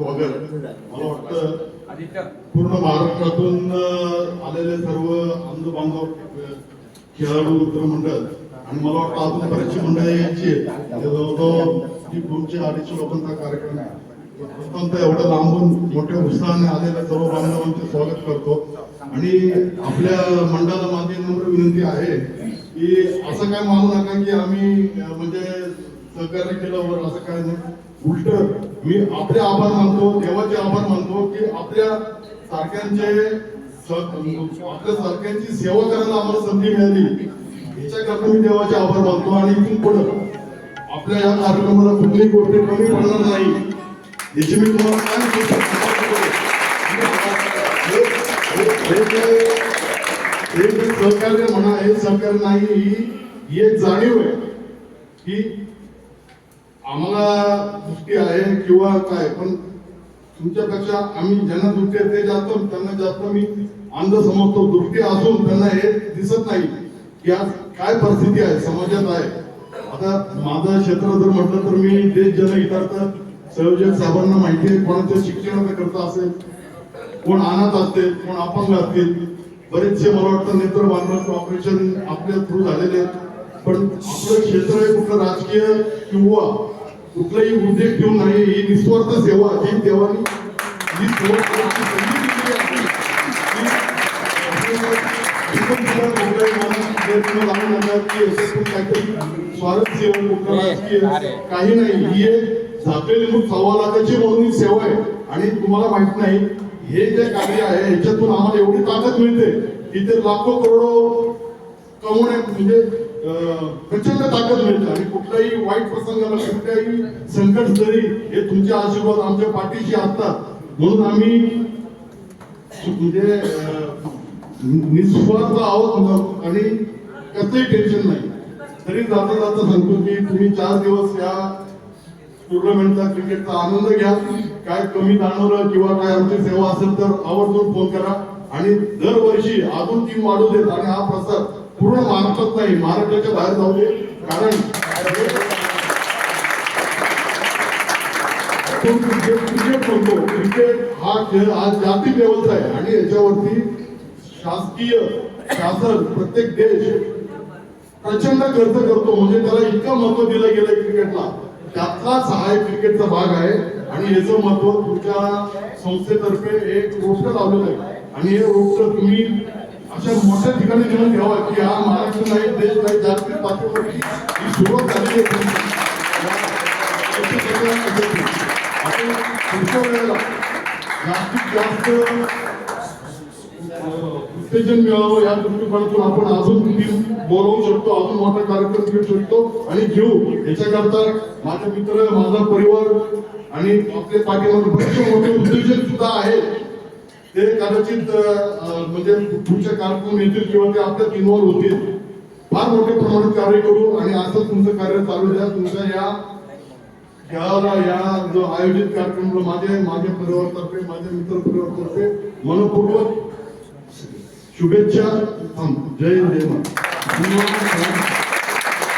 वगैरे. मला वाटतं पूर्ण महाराष्ट्रातून आलेले सर्व अंध बांधव खेळाडू मित्र मंडळ आणि मला वाटतं अजून बरेचशी मंडळी यायची. म्हणजे जवळजवळ दोनशे अडीचशे लोकांचा कार्यक्रम आहे. तर एवढं लांबून मोठ्या उत्साहाने आलेल्या सर्व बांधवांचे स्वागत करतो. आणि आपल्या मंडळाला माझी नम्र विनंती आहे की असं काय मानू नका की आम्ही म्हणजे सहकार्य केलं बरं असं काय नाही. उलट मी आपले आभार मानतो देवाचे आभार मानतो की आपल्या सारख्यांचे आपल्या सारख्यांची सेवा करायला आम्हाला संधी मिळाली. याच्याकरता मी देवाचे आभार मानतो आणि इथून पुढं आपल्या या कार्यक्रमाला कुठलीही गोष्ट कमी पडणार नाही. याची मी तुम्हाला काय हे- सहकार्य म्हणा हे सहकार्य नाही ही एक जाणीव आहे की आम्हाला दृष्टी आहे किंवा काय पण तुमच्यापेक्षा आम्ही ज्यांना दृष्टी आहे ते जास्त त्यांना जास्त मी अंध समजतो दृष्टी असून त्यांना हे दिसत नाही की आज काय परिस्थिती आहे समाजात आहे आता माझं क्षेत्र जर म्हटलं तर मी देश जनहितार्थ संयोजक साहेबांना माहिती आहे कोणाच्या शिक्षणाचा करता असेल कोण अनाथ असतील कोण अपंग असतील बरेचसे मला वाटतं नेत्र बांधण्याचं ऑपरेशन आपल्या थ्रू झालेले आहेत. पण आपलं क्षेत्र हे कुठलं राजकीय किंवा कुठलाही उद्योग ठेवून नाही ही निस्वार्थ सेवा ही देवानी ही सेवा काही नाही. ही एक झाकलेली मूठ सव्वा लाखाची म्हणून ही सेवा आहे. आणि तुम्हाला माहीत नाही हे जे कार्य आहे ह्याच्यातून आम्हाला एवढी ताकद मिळते की ते लाखो करोडो कमवण्यात म्हणजे प्रचंड ताकद मिळते. आणि कुठल्याही वाईट प्रसंगाला कुठल्याही संकट जरी हे तुमचे आशीर्वाद आमच्या पाठीशी असतात. म्हणून आम्ही म्हणजे निस्वार्थ आहोत आणि कसंही टेन्शन नाही. तरी जाता जाता सांगतो की तुम्ही चार दिवस या टुर्नामेंटचा क्रिकेटचा आनंद घ्या. काय कमी जाणवलं किंवा काय आमची सेवा असेल तर आवर्जून फोन करा. आणि दरवर्षी अजून टीम वाढू देत आणि हा प्रसार पूर्ण महाराष्ट्रात नाही महाराष्ट्राच्या बाहेर जाऊ दे कारण क्रिकेट क्रिकेट म्हणतो. क्रिकेट हा खेळ आज जागतिक लेवलचा आहे. आणि याच्यावरती शासकीय शासन प्रत्येक देश प्रचंड खर्च करतो. म्हणजे त्याला इतकं महत्त्व दिलं गेलंय क्रिकेटला. त्यातलाच हा एक क्रिकेटचा भाग आहे. आणि याचं महत्त्व तुमच्या संस्थेतर्फे एक रोष्ट लावलेलं आहे. आणि हे रोष्ट तुम्ही अशा मोठ्या ठिकाणी घेऊन घ्यावं की हा महाराष्ट्र नाही देश नाही जागतिक पातळीवरती ही सुरुवात झालेली आहे. आपण पुढच्या वेळेला जास्तीत जास्त उत्तेजन मिळावं या दृष्टिकोनातून आपण अजून टीम बोलवू शकतो अजून मोठा कार्यक्रम घेऊ शकतो आणि घेऊ. याच्याकरता माझे मित्र माझा परिवार आणि आपले पाठीमध्ये बरेचसे मोठे उद्योजक सुद्धा आहेत ते कदाचित म्हणजे पुढच्या कार्यक्रम येतील किंवा ते आपल्यात इन्व्हॉल्व होतील फार मोठ्या प्रमाणात कार्य करू आणि असं तुमचं कार्य चालू द्या. तुमच्या या खेळाला या जो आयोजित कार्यक्रम माझे माझ्या परिवारातर्फे माझ्या मित्र परिवारातर्फे मनपूर्वक शुभेच्छा. जय जय धन्यवाद.